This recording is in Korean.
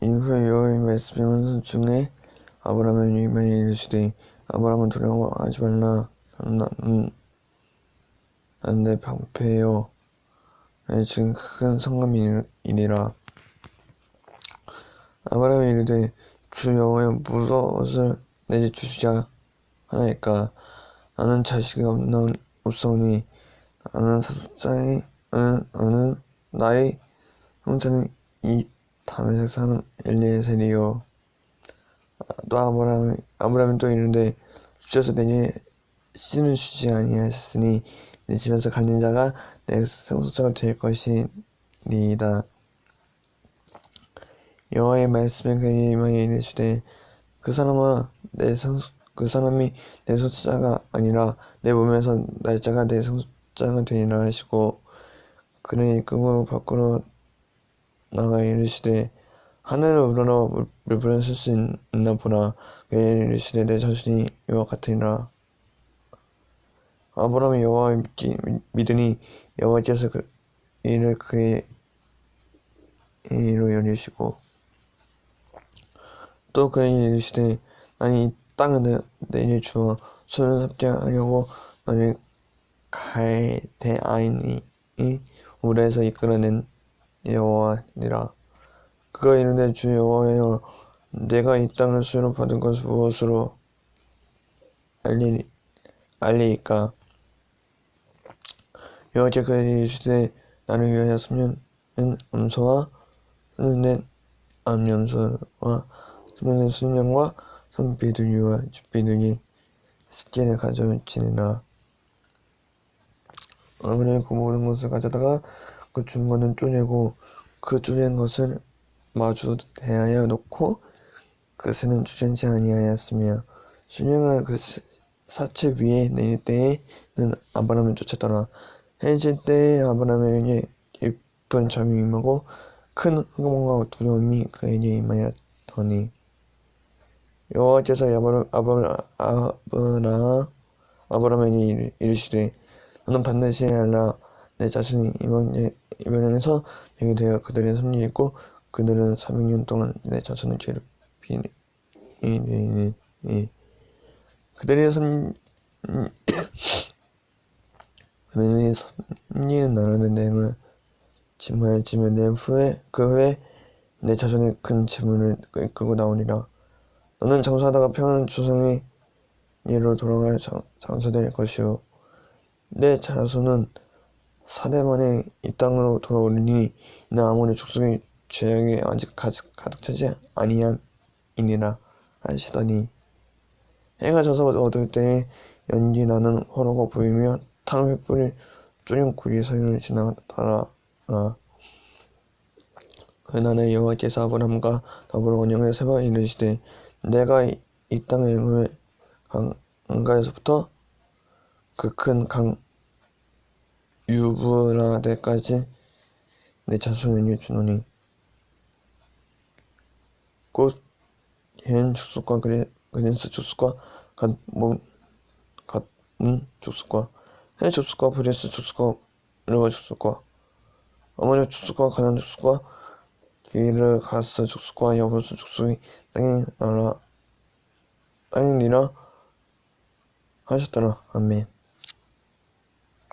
이후 여호와의 말씀이 원수 중에 아브라함을 위하여 이르시되 아브라함은 두려워하지 말라. 나는 난내 방패요. 나의 지금 큰 성감이니라. 아브라함이 이르되 주 여호와여 무엇을 내게 주시자 하나이까? 나는 자식이 없나 없사오니 나는 사숫자의 어느 나의 형제는 이 다메섹 사람 엘리에셀이요. 또 아브라함이 아브라함이 또 이르되 주께서 내게 씨는 주지 아니하셨으니 내 집에서 갈린 자가 내 상속자가 될 것이니이다. 여호와의 말씀에 그에게 임하여 이르시되 그 사람아 내 상속 그 사람이 내 소자가 아니라 내 몸에서 날짜가 내 성자가 되리라 하시고 그를 이끌고 밖으로 나가 이르시되 하늘을 우러러 물- 물불을 쓸수 있나 보라 그에 이르시되 내 자신이 이와 같으니라. 아브라함이 여호와를 믿기, 믿으니 여호와께서 그 이를 그의 이로 열리시고 또 그에게 이르시되 나는 이 땅을 내, 내게 주어 술을 섭게 하려고 너를 갈대아인이 우레에서 이끌어낸 여호와니라. 그가 이르되 주 여호와여 내가 이 땅을 수로 받은 것을 무엇으로 알리, 알리이까? 여호와께 그에게 이르시되 나를 위하여 삼년은 암소와 삼년된 암염소와 삼년된 순양과 산비둘기와 죽비둘기 스키를 가져오치니라 아브라함이 그 모든 것을 가져다가 그 중간은 쪼개고 그 쪼갠 것을 마주 대하여 놓고 그 새는 주전치 아니하였으며 순양을 그 사- 사체 위에 내릴 때에는 아브라함을 쫓았더라. 해질 때에 아브라함에게 깊은 잠이 임하고 큰 흥망과 두려움이 그에게 임하였더니 여호와께서 아브라 아브라 아브라 아브라함에게 이르- 이르시되 너는 반드시 알라 내 자신이 이번 이번에서 되게 되어 그들의 섭리 있고 그들은 400년 동안 내 자손을 괴롭히니. 그들의 섭 그들의 섭리는 나라는 내가 짐하였지며 내 후에 그 후에 내 자손의 큰 재물을 이끌고 나오리라. 너는 장수하다가 평안한 조상의 예로 돌아갈 장, 장수될 것이요. 내 자손은 사대 만에 이 땅으로 돌아오리니 이는 아무리 족속의 죄악이 아직 가득, 가득 차지 아니함이니라 하시더니 해가 져서 어두울 때에 연기 나는 화로가 보이며 탕 횃불이 쪼린 구리 사이를 지나가더라. 그날에 여호와께서 아브람과 더불어 언약을 세워 이르시되 내가 이, 이 땅의 영을 강, 강가에서부터 그 큰 강 유브라데까지 내 자손에게 주노니 곧현 족속과 그레스 족속과 갓문 갓문 족속과 해 족속과 브레스 족속과 르와 족속과 어머니 족속과 가난 족속과 기르 가스 족속과 여부수 족속이 땅에 나라 땅이니라 하셨더라. 아멘